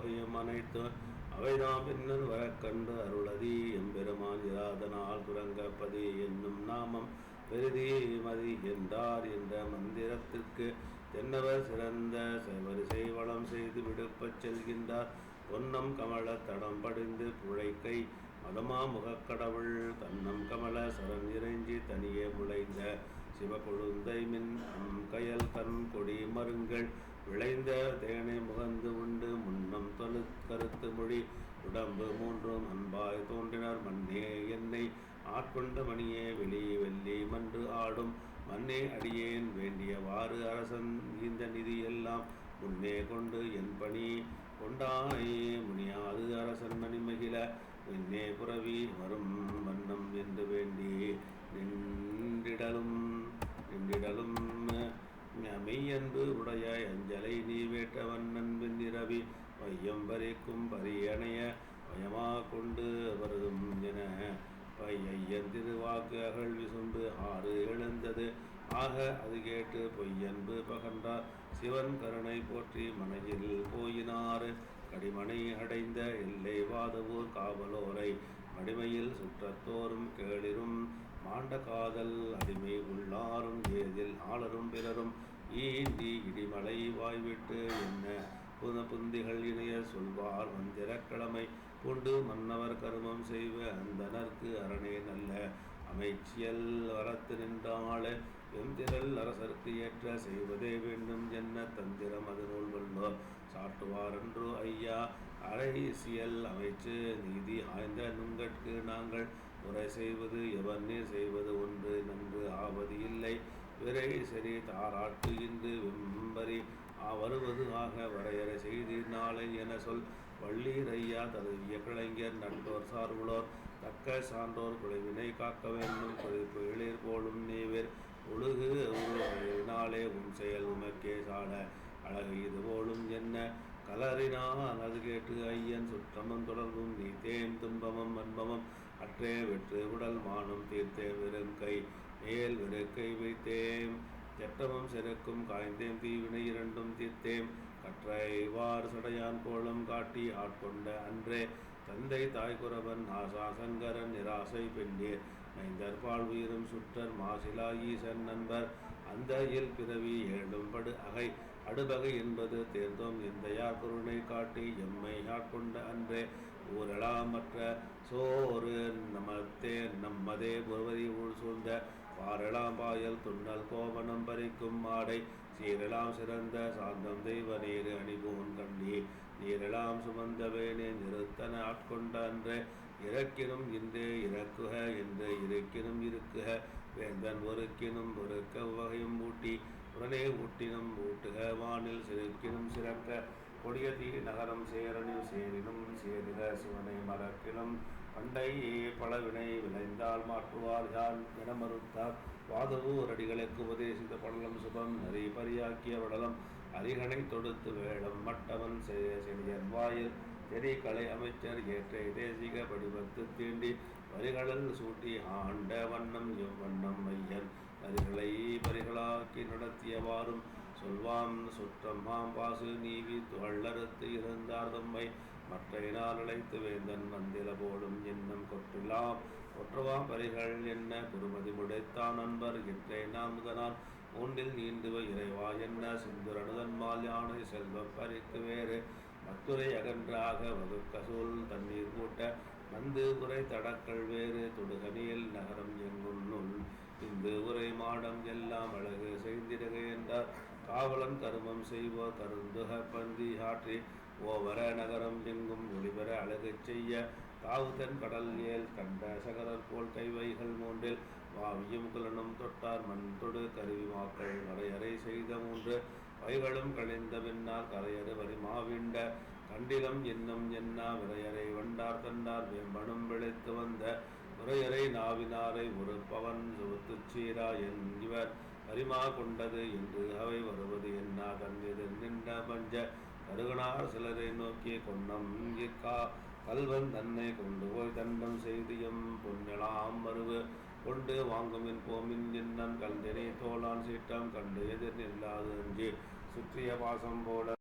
தொகையும் அனைத்து அவைதாம் பின்னர் வரக்கண்டு அருளதி எம்பெருமான் இராதனால் துறங்கப்பதி என்னும் நாமம் பெருதி மதி என்றார் என்ற மந்திரத்திற்கு தென்னவர் சிறந்த வரிசை வளம் செய்து விடுப்பச் செல்கின்றார். பொன்னம் கமல தடம் படிந்து புழைக்கை மதமா முகக்கடவுள் தன்னம் கமல சரண் இறைஞ்சி தனியே முளைந்த சிவகொழுந்தை மின் அம் கயல் தன் கொடி மருங்கள் விளைந்த தேனை முகந்து உண்டு முன்னம் தொழு கருத்து மொழி உடம்பு மூன்றும் அன்பாய் தோன்றினர். மண்ணே என்னை ஆட்கொண்ட மணியே வெளி வெள்ளி மன்று ஆடும். மண்ணே அடியேன் வேண்டியவாறு அரசன் இந்த நிதி எல்லாம் முன்னே கொண்டு என் பணி கொண்டானே. முனியாது அரசன் மணிமகிழ என்னே புறவி வரும் வண்ணம் என்று வேண்டி நின்றிடலும் நின்றிட கேட்டவன் வேட்ட நிரவி வையம் வரைக்கும் பரியணைய பயமா கொண்டு வருதும் என பையன் திருவாக்கு அகழ் விசும்பு ஆறு எழுந்தது. ஆக அது கேட்டு பொய்யன்பு பகன்றார். சிவன் கருணை போற்றி மனையில் போயினார் கடிமனை அடைந்த எல்லை வாதவூர் காவலோரை மடிமையில் சுற்றத்தோறும் கேளிரும். மாண்ட காதல் அடிமை உள்ளாரும் ஏதில் ஆளரும் பிறரும். ஈண்டி இடிமலை வாய்விட்டு என்ன? புன புந்திகள் இணைய சொல்வார் மந்திரக்கிழமை கொண்டு மன்னவர் கருமம் செய்வ அந்தனர்க்கு அரணே நல்ல. அமைச்சியல் வரத்து நின்றாளே எந்திரல் அரசர்க்கு ஏற்ற செய்வதே வேண்டும் என்ன? தந்திரம் அது நூல் வல்லோர் சாட்டுவாரென்றோ ஐயா. அரைசியல் அமைச்சு நீதி ஆய்ந்த நுங்கட்கு நாங்கள் முறை செய்வது எவன்னே செய்வது ஒன்று நன்று ஆவது இல்லை விரை சரி தாராட்டு இந்து வெம்பரி வருவது ஆக வரையறை செய்தி நாளை என சொல். வள்ளீரையா ஐயா தகுதிய கிளைஞர் நண்போர் சார்புலோர் தக்க சான்றோர் குழுவினை காக்க வேண்டும். குறிப்பு எளிர் போலும் நீவிர். ஒழுகு நாளே உன் செயல் உமக்கே சாட. அழகு இது போலும் என்ன? கலறினான் அது கேட்டு ஐயன் சுற்றமும் தொடர்பும் நீ தேன் துன்பமும் அன்பமும். அற்றே வெற்று உடல் மானும் தீர்த்தே வெறுங்கை மேல் விடுக்கை வைத்தேன். தெட்டமும் செருக்கும் காய்ந்தேம் தீவினை இரண்டும் தீர்த்தேம் கற்றைவார் சடையான் கோலம் காட்டி ஆட்கொண்ட அன்றே. தந்தை தாய்குறவன் ஆசா சங்கரன் நிராசை பெண்ணீர். மைந்தர் பால் உயிரும் சுற்றர் மாசிலா ஈசன் நண்பர். அந்த இயல் பிறவி ஏழும் படு அகை. அடுபகை என்பது தேர்ந்தோம் எந்தையார் குருணை காட்டி எம்மை ஆட்கொண்ட அன்றே. ஊரலாமற்ற சோறு நமத்தே நம்மதே ஒருவரி உள் சூழ்ந்த பாரலாம் பாயல் துண்ணல் கோவனம் பறிக்கும் மாடை. சீரலாம் சிறந்த சாந்தம் தெய்வ நீர் அணிபோன் கண்ணி. நீரெலாம் சுமந்தவேனே நிறுத்தன ஆட்கொண்ட அன்று. இறக்கினும் இன்றே இறக்குக என்று இருக்கினும் இருக்குக வேந்தன் ஒருக்கினும் ஒருக்க வகையும் ஊட்டி. உடனே ஊட்டினும் ஊட்டுக வானில் சிறுக்கினும் சிறக்க. கொடிய தீ நகரம் சேரனில் சேரினும் சேரிக சிவனை மறக்கினும். பண்டை பலவினை விளைந்தால் மாற்றுவார் யான் என மறுத்தார். வாதவூர் அடிகளுக்கு உபதேசித்த படலம் சுபம் நரி பரியாக்கிய படலம் அரிகனை தொடுத்து வேடம் மட்டவன் செழியன் வாயில் தெரி கலை அமைச்சர் ஏற்ற தேசிக படிவத்து தீண்டி வரிகளில் சூட்டி ஆண்ட வண்ணம் எவ்வண்ணம் மையன். நரிகளை பரிகளாக்கி நடத்தியவாறும் சொல்வாம் சுற்றம் மாம்பாசு நீவி துவள்ளறுத்து இருந்தார் தம்மை. மற்றையினால் அழைத்து வேந்தன் மந்திர போலும் எண்ணம் கொற்றிலாம். கொற்றவாம் பரிகள் என்ன? குருமதி முடைத்தான் நண்பர் இற்றை நாம் முதனால் ஒன்றில் நீண்டுவ இறைவா என்ன? சிந்துரனுதன்மால் யானை செல்வம் பறித்து வேறு. மத்துரை அகன்றாக வகுக்கசூல் தண்ணீர் கூட்ட வந்து உரை தடக்கள் வேறு. தொடுகனியில் நகரம் எங்குள்ளுள் இந்து உரை மாடம் எல்லாம் அழகு செய்திடுக என்றார். காவலன் கருமம் செய்வோர் கருந்துக பந்தி ஆற்றி. ஓவர நகரம் எங்கும் ஒளிபெற அழகு செய்ய தாவுதன் கடல் ஏல் கண்ட சகரர் போல் கைவைகள் மூன்றில் வாவியும் குலனும் தொட்டார் மண் தொடு கருவி மாக்கள் வரையறை செய்த மூன்று வைகளும் கழிந்த பின்னார் கரையறு வரிமாவிண்ட கண்டிலம் என்னும் என்னா விரையறை வண்டார் தண்டார் வேம்பனும் விளைத்து வந்த உரையறை நாவினாரை ஒரு பவன் சுவத்துச் சீரா என் இவர் பரிமா கொண்டது என்று அவை வருவது என்ன கண்ணெதிர் நின்ற பஞ்ச கருகனார் சிலரை நோக்கிய கொன்னம் இக்கா கல்வன் தன்னை கொண்டு போய் தண்டம் செய்தியம் பொன்னெலாம் மருவு கொண்டு வாங்கும் போமின் எண்ணம் கல்தினை தோளான் சீட்டம் கண்டு எதிர் நில்லாது என்று சுற்றிய பாசம் போல